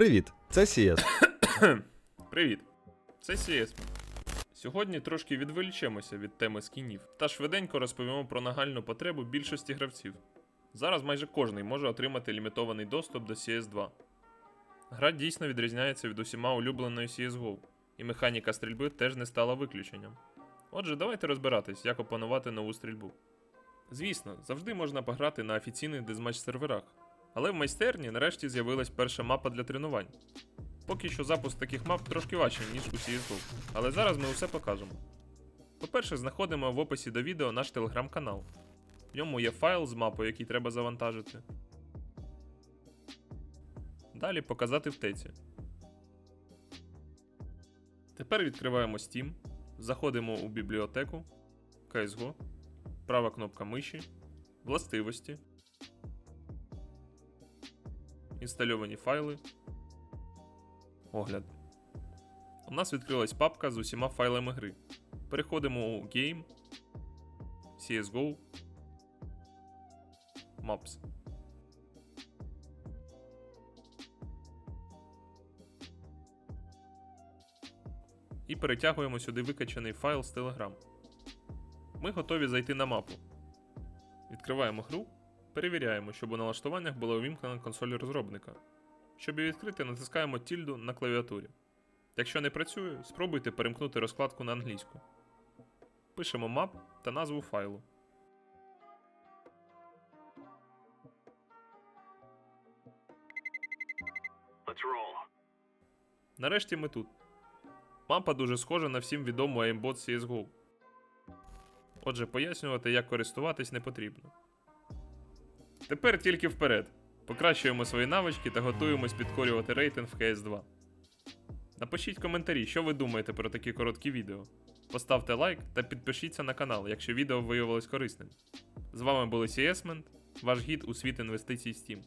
Привіт, це CS. Привіт! Це CS. Сьогодні трошки відволічемося від теми скінів та швиденько розповімо про нагальну потребу більшості гравців. Зараз майже кожний може отримати лімітований доступ до CS2. Гра дійсно відрізняється від усіма улюбленої CSGO, і механіка стрільби теж не стала виключенням. Отже, давайте розбиратись, як опанувати нову стрільбу. Звісно, завжди можна пограти на офіційних дезматч серверах, але в майстерні нарешті з'явилась перша мапа для тренувань. Поки що запуск таких мап трошки важче, ніж у CSGO, але зараз ми усе покажемо. По-перше, знаходимо в описі до відео наш телеграм-канал. В ньому є файл з мапою, який треба завантажити. Далі показати в теці. Тепер відкриваємо Steam, заходимо у бібліотеку, CSGO, права кнопка миші, властивості, інстальовані файли, огляд. У нас відкрилась папка з усіма файлами гри. Переходимо у Game, CSGO, Maps. І перетягуємо сюди викачаний файл з Telegram. Ми готові зайти на мапу. Відкриваємо гру, перевіряємо, щоб у налаштуваннях була увімкнена консоль розробника. Щоб її відкрити, натискаємо тільду на клавіатурі. Якщо не працює, спробуйте перемкнути розкладку на англійську. Пишемо map та назву файлу. Нарешті ми тут. Мапа дуже схожа на всім відому aimbot CSGO. Отже, пояснювати, як користуватись не потрібно. Тепер тільки вперед. Покращуємо свої навички та готуємось підкорювати рейтинг в CS2. Напишіть коментарі, що ви думаєте про такі короткі відео. Поставте лайк та підпишіться на канал, якщо відео виявилось корисним. З вами були CSMent, ваш гід у світ інвестицій Steam.